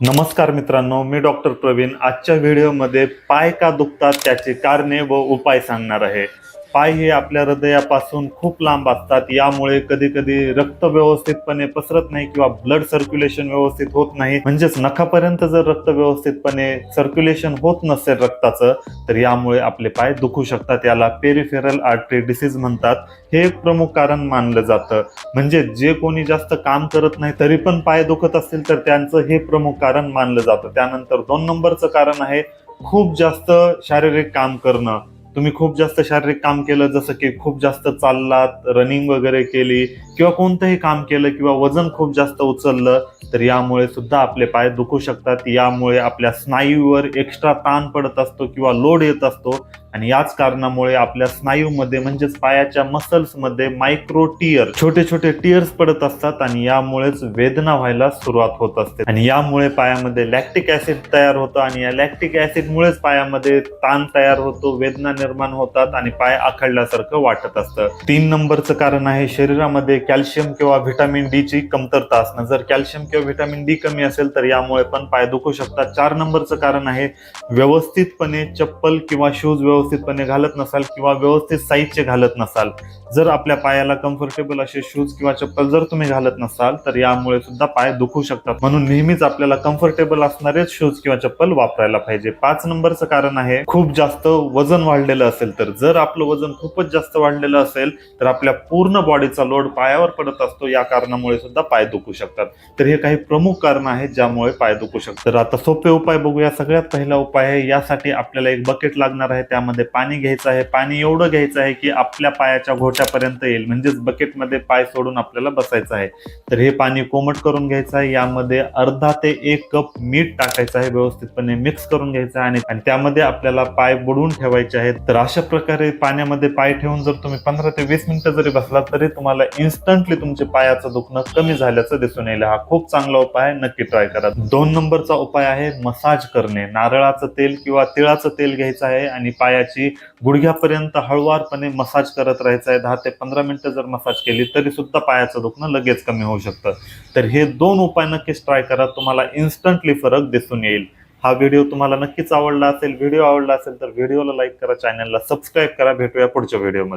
नमस्कार मित्रांनो मी डॉक्टर प्रवीण. आजच्या व्हिडिओमध्ये पाय का दुखतात त्याची कारणे व उपाय सांगणार आहे. पाय हे आपल्या हृदयापासून खूप लांब असतात. यामुळे कधी कधी रक्त व्यवस्थितपणे पसरत नाही किंवा ब्लड सर्क्युलेशन व्यवस्थित होत नाही. म्हणजेच नखापर्यंत जर रक्त व्यवस्थितपणे सर्क्युलेशन होत नसेल रक्ताचं तर यामुळे आपले पाय दुखू शकतात. याला पेरिफेरल आर्टरी डिसीज म्हणतात. हे एक प्रमुख कारण मानलं जातं. म्हणजे जे कोणी जास्त काम करत नाही तरी पण पाय दुखत असतील तर त्यांचं हे प्रमुख कारण मानलं जातं. त्यानंतर दोन नंबरचं कारण आहे खूप जास्त शारीरिक काम करणं. तुम्ही खूप जास्त शारीरिक काम केलं जसं की खूप जास्त चाललात रनिंग वगैरे केली किंवा कोणतंही काम केलं किंवा वजन खूप जास्त उचललं तर यामुळे सुद्धा आपले पाय दुखू शकतात. यामुळे आपल्या स्नायूवर एक्स्ट्रा ताण पडत असतो किंवा लोड येत असतो. आणि याच कारणामुळे आपल्या स्नायूमध्ये म्हणजेच पायाच्या मसल्समध्ये मायक्रो टियर छोटे छोटे टियर्स पडत असतात आणि यामुळेच वेदना व्हायला सुरुवात होत असते. आणि यामुळे पायामध्ये लॅक्टिक ऍसिड तयार होतं आणि या लॅक्टिक ऍसिडमुळेच पायामध्ये ताण तयार होतो वेदना निर्माण होतात आणि पाय आखडल्यासारखं वाटत असतं. तीन नंबरचं कारण आहे शरीरामध्ये कॅल्शियम किंवा व्हिटॅमिन डी ची कमतरता असणं. जर कॅल्शियम किंवा व्हिटॅमिन डी कमी असेल तर यामुळे पण पाय दुखू शकतात. चार नंबरचं कारण आहे व्यवस्थितपणे चप्पल किंवा शूज व्यवस्थितपणे घालत नसाल किंवा व्यवस्थित साईजचे घालत नसाल जर आपल्या पायाला कम्फर्टेबल असे शूज किंवा चप्पल जर तुम्ही घालत नसाल तर यामुळे सुद्धा पाय दुखू शकतात. म्हणून नेहमीच आपल्याला कम्फर्टेबल असणारेच शूज किंवा चप्पल वापरायला पाहिजे. पाच नंबरचं कारण आहे खूप जास्त वजन वाढलेलं असेल तर. जर आपलं वजन खूपच जास्त वाढलेलं असेल तर आपल्या पूर्ण बॉडीचा लोड पायावर पडत असतो. या कारणामुळे सुद्धा पाय दुखू शकतात. तर हे काही प्रमुख कारण आहेत ज्यामुळे पाय दुखू शकतात. तर आता सोपे उपाय बघूया. सगळ्यात पहिला उपाय आहे यासाठी आपल्याला एक बकेट लागणार आहे. त्यामध्ये पाणी घ्यायचं आहे पाणी एवढं घ्यायचं आहे की आपल्या पायाच्या घोट्यापर्यंत येईल. म्हणजेच बकेटमध्ये पाय सोडून आपल्याला बसायचं आहे. तर हे पाणी कोमट करून घ्यायचं आहे. यामध्ये अर्धा ते एक कप मीठ टाकायचं आहे. व्यवस्थितपणे मिक्स करून घ्यायचं आहे. आणि त्यामध्ये आपल्याला पाय बुडवून ठेवायचे आहेत. तर अशा प्रकारे पाण्यामध्ये पाय ठेवून जर तुम्ही पंधरा ते वीस मिनिटं जरी बसलात तरी तुम्हाला इन्स्टंटली तुमचे पायाचं दुखणं कमी झाल्याचं दिसून येईल. हा खूप चांगला उपाय आहे. नक्की ट्राय करा. दोन नंबरचा उपाय आहे मसाज करणे. नारळाचं तेल किंवा तिळाचं तेल घ्यायचं आहे आणि पायाची गुडघ्यापर्यंत हळुवारपणे मसाज करत राहायचं आहे. दहा ते पंधरा मिनिटं जर मसाज केली तरी सुद्धा पायाचं दुखणं लगेच कमी होऊ शकतं. तर हे दोन उपाय नक्कीच ट्राय करा. तुम्हाला इन्स्टंटली फरक दिसून येईल. हा व्हिडिओ तुम्हाला नक्कीच आवडला असेल व्हिडिओ आवडला असेल तर व्हिडिओला लाईक करा चॅनलला सबस्क्राईब करा. भेटूया पुढच्या व्हिडिओमध्ये